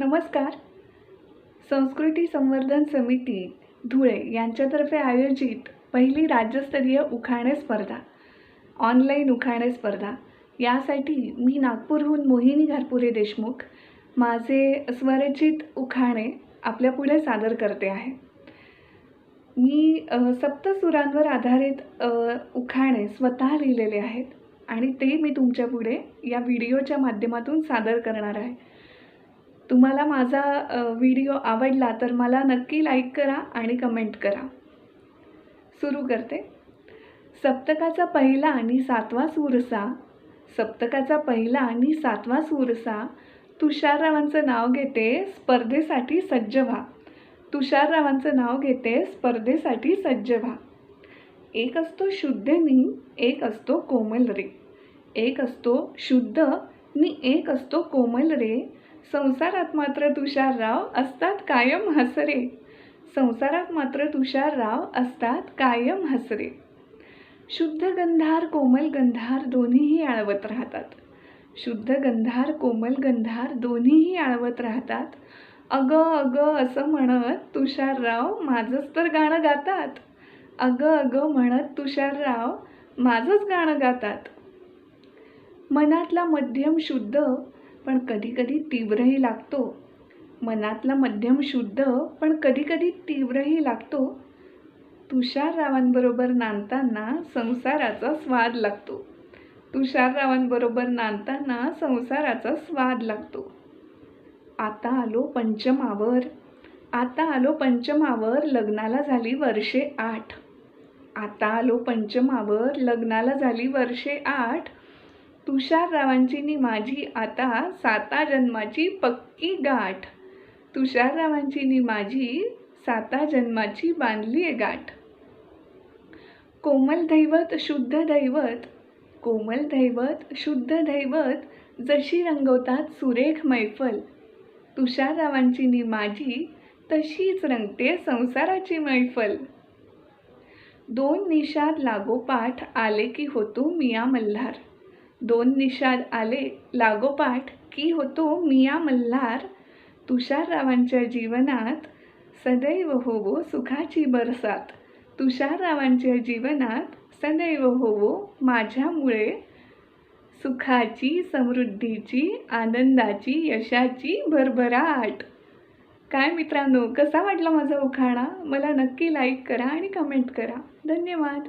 नमस्कार. संस्कृती संवर्धन समिती धुळे यांच्यातर्फे आयोजित पहिली राज्यस्तरीय उखाणे स्पर्धा ऑनलाईन उखाणे स्पर्धा. यासाठी मी नागपूरहून मोहिनी घारपुरे देशमुख माझे स्वरचित उखाणे आपल्यापुढे सादर करते आहे. मी सप्तसुरांवर आधारित उखाणे स्वतः लिहिलेले आहेत आणि ते मी तुमच्यापुढे या व्हिडिओच्या माध्यमातून सादर करणार आहे. तुम्हाला माझा व्हिडिओ आवडला तर मला नक्की लाईक करा आणि कमेंट करा. सुरू करते. सप्तकाचा पहिला आणि सातवा सुरसा सप्तकाचा पहिला आणि सातवा सुरसा तुषाररावांचं नाव घेते स्पर्धेसाठी सज्ज व्हा. तुषाररावांचं नाव घेते स्पर्धेसाठी सज्ज व्हा. एक असतो शुद्ध नि एक असतो कोमल रे. एक असतो शुद्ध नि एक असतो कोमल रे. संसारात मात्र तुषारराव असतात कायम हसरे. संसारात मात्र तुषारराव असतात कायम हसरे. शुद्ध गंधार कोमल गंधार दोन्हीही आळवत राहतात. शुद्ध गंधार कोमल गंधार दोन्हीही आळवत राहतात. अगं अगं असं म्हणत तुषारराव माझंच तर गाणं गातात. अगं अगं म्हणत तुषारराव माझंच गाणं गातात. मनातला मध्यम शुद्ध पण कधीकधी तीव्रही लागतो. मनातला मध्यम शुद्ध पण कधीकधी तीव्रही लागतो. तुषाररावांबरोबर नांदताना संसाराचा स्वाद लागतो. तुषाररावांबरोबर नांदताना संसाराचा स्वाद लागतो. आता आलो पंचमावर. आता आलो पंचमावर लग्नाला झाली वर्षे आठ. आता आलो पंचमावर लग्नाला झाली वर्षे आठ. तुषाररावांची माझी आता साता जन्माची पक्की गाठ. तुषाररावांची माझी साता जन्माची बांधली आहे गाठ. कोमल दैवत शुद्ध दैवत कोमल दैवत शुद्ध दैवत जशी रंगवतात सुरेख मैफल. तुषाररावांची माझी तशीच रंगते संसाराची मैफल. दोन निषाद लागोपाठ आले की होतो मिया मल्हार. दोन निषाद आले लागोपाठ की होतो मिया मल्हार? तुषाररावांच्या जीवनात सदैव होवो सुखाची बरसात. तुषाररावांच्या जीवनात सदैव होवो माझ्यामुळे सुखाची समृद्धीची आनंदाची यशाची भरभराट. काय मित्रांनो कसा वाटला माझा उखाणा? मला नक्की लाईक करा आणि कमेंट करा. धन्यवाद.